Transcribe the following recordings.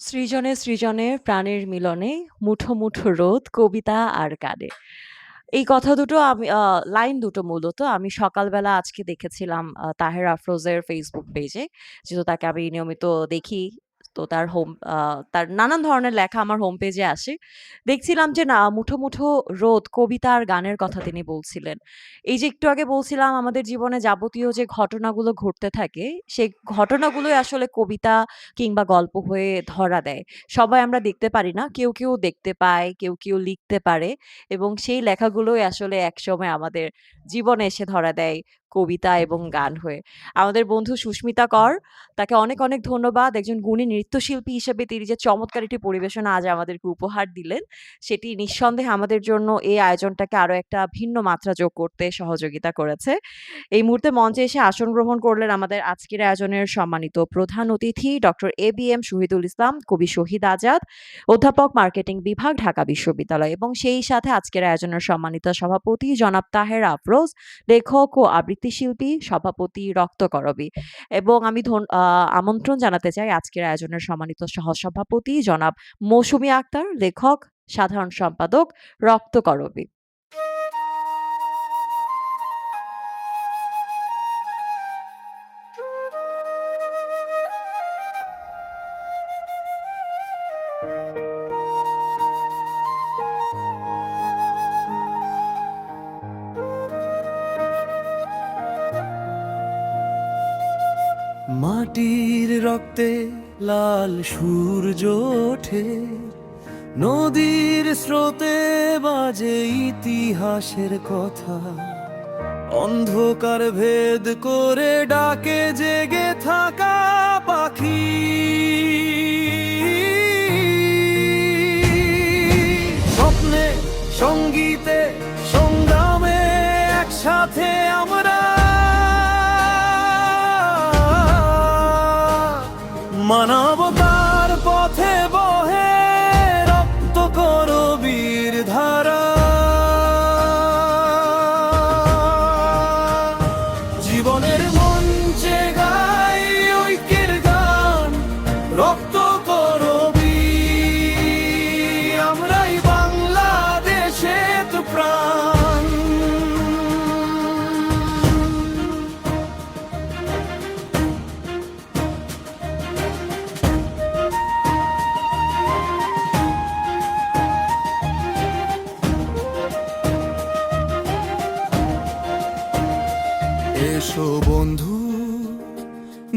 সৃজনে, সৃজনে প্রাণের মিলনে মুঠো, মুঠো রোদ কবিতা আর গানে। এই কথা দুটো আমি লাইন দুটো মূলত আমি সকালবেলা আজকে দেখেছিলাম তাহের আফরোজের ফেসবুক পেজে। যেহেতু তাকে আমি নিয়মিত দেখি। তো তার হোম তার নানান ধরনের লেখা আমার হোম পেজে আসে। দেখছিলাম যে না মুঠো, মুঠো রোদ কবিতা আর গানের কথা তিনি বলছিলেন। এই যে একটু আগে বলছিলাম আমাদের জীবনে যাবতীয় যে ঘটনাগুলো ঘটতে থাকে, সেই ঘটনাগুলোই আসলে কবিতা কিংবা গল্প হয়ে ধরা দেয়। সবাই আমরা দেখতে পারি না। কেউ, কেউ দেখতে পায়, কেউ, কেউ লিখতে পারে এবং সেই লেখাগুলোই আসলে একসময় আমাদের জীবনে এসে ধরা দেয় কবিতা এবং গান হয়ে। আমাদের বন্ধু সুস্মিতা কর, তাকে অনেক, অনেক ধন্যবাদ। একজন গুণী নৃত্যশিল্পী হিসেবে তিনি যে চমৎকার একটি পরিবেশনা আজ আমাদেরকে উপহার দিলেন, সেটি নিঃসন্দেহে আমাদের জন্য এই আয়োজনটাকে আরও একটা ভিন্ন মাত্রা যোগ করতে সহযোগিতা করেছে। এই মুহূর্তে মঞ্চে এসে আসন গ্রহণ করলেন আমাদের আজকের আয়োজনের সম্মানিত প্রধান অতিথি doctor A B M Shahidul Islam, কবি শহীদ আজাদ, অধ্যাপক মার্কেটিং বিভাগ, ঢাকা বিশ্ববিদ্যালয় এবং সেই সাথে আজকের আয়োজনের সম্মানিত সভাপতি জনাব তাহের আফরোজ, লেখক ও আবৃত্তি শিল্পী, সভাপতি রক্তকরবী এবং আমি আমন্ত্রণ জানাতে চাই আজকের আয়োজনের সম্মানিত সহ-সভাপতি জনাব মৌসুমী আক্তার, লেখক, সাধারণ সম্পাদক, রক্তকরবী। মাটির রক্তে লাল সূর্য ওঠে। নদীর স্রোতে বাজে ইতিহাসের কথা। অন্ধকার ভেদ করে ডাকে জেগে থাকা পাখি। স্বপ্নে, সঙ্গীতে, সংগ্রামে একসাথে আমরা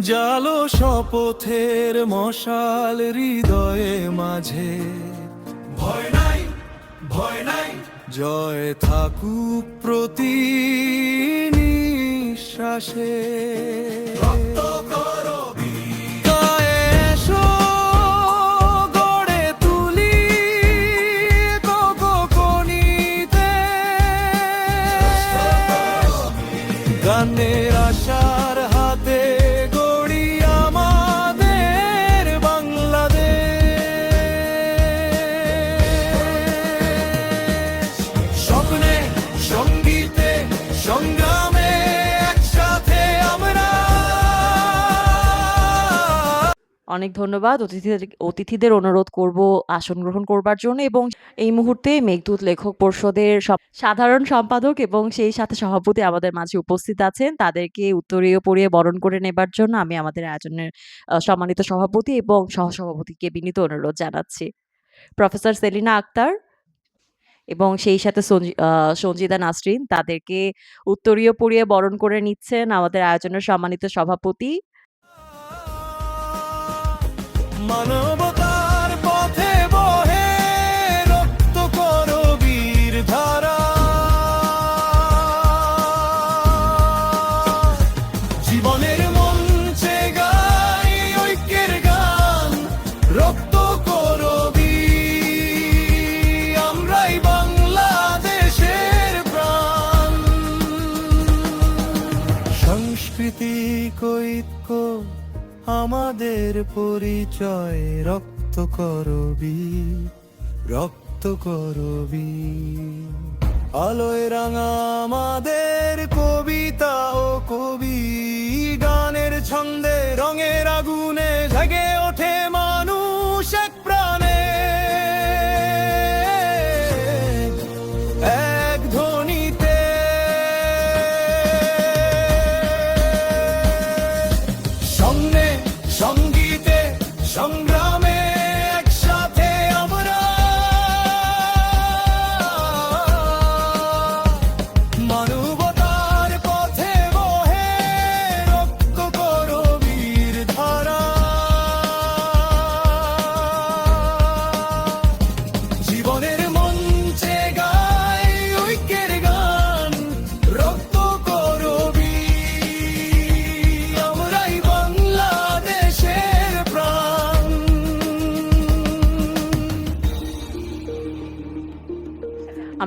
জালো শপথের মশাল হৃদয়ে মাঝে। ভয় নাই ভয় নাই। জয় থাকুক প্রতি নিঃশ্বাসে। অনেক ধন্যবাদ। অতিথিদের অতিথিদের অনুরোধ করব আসন গ্রহণ করবার জন্য এবং এই মুহূর্তে মেঘদূত লেখক পরিষদের সাধারণ সম্পাদক এবং সেই সাথে সভাপতি আমাদের মাঝে উপস্থিত আছেন। তাদেরকে উত্তরীয় পড়িয়ে বরণ করে নেবার জন্য আমি আমাদের আয়োজনের সম্মানিত সভাপতি এবং সহসভাপতিকে বিনীত অনুরোধ জানাচ্ছি। প্রফেসর সেলিনা আক্তার এবং সেই সাথে সঞ্জিদা নাসরিন, তাদেরকে উত্তরীয় পড়িয়ে বরণ করে নিচ্ছেন আমাদের আয়োজনের সম্মানিত সভাপতি। মানবতার পথে বহে রক্ত করবীর ধারা। জীবনের মঞ্চে গাই ঐক্যের গান, রক্ত করবি আমরাই বাংলাদেশের প্রাণ। সাংস্কৃতিক ঐক্য আমাদের পরিচয় রক্ত করবি রক্ত করবি। আলোয় রাঙা আমাদের কবিতা ও কবি, গানের ছন্দে রঙের আগুনে জাগে সংগ্রামে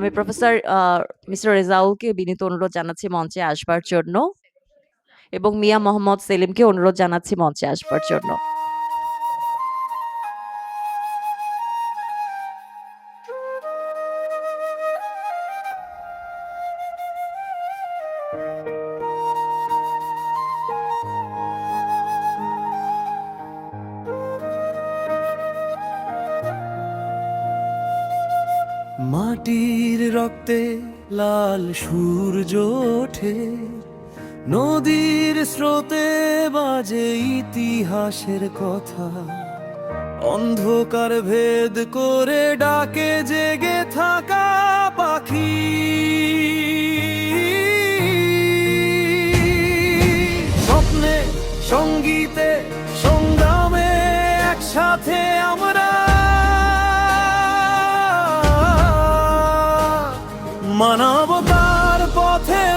আমি প্রফেসর মিস্টার রেজাউলকে বিনীত অনুরোধ জানাচ্ছি মঞ্চে আসবার জন্য এবং মিয়া মোহাম্মদ সেলিমকে অনুরোধ জানাচ্ছি মঞ্চে আসবার জন্য। রক্তে লাল সূর্য ওঠে। নদীর স্রোতে বাজে ইতিহাসের কথা। অন্ধকার ভেদ করে ডাকে জেগে থাকা পাখি। স্বপ্নে, সঙ্গীতে, সংগ্রামে একসাথে মানব তার পথে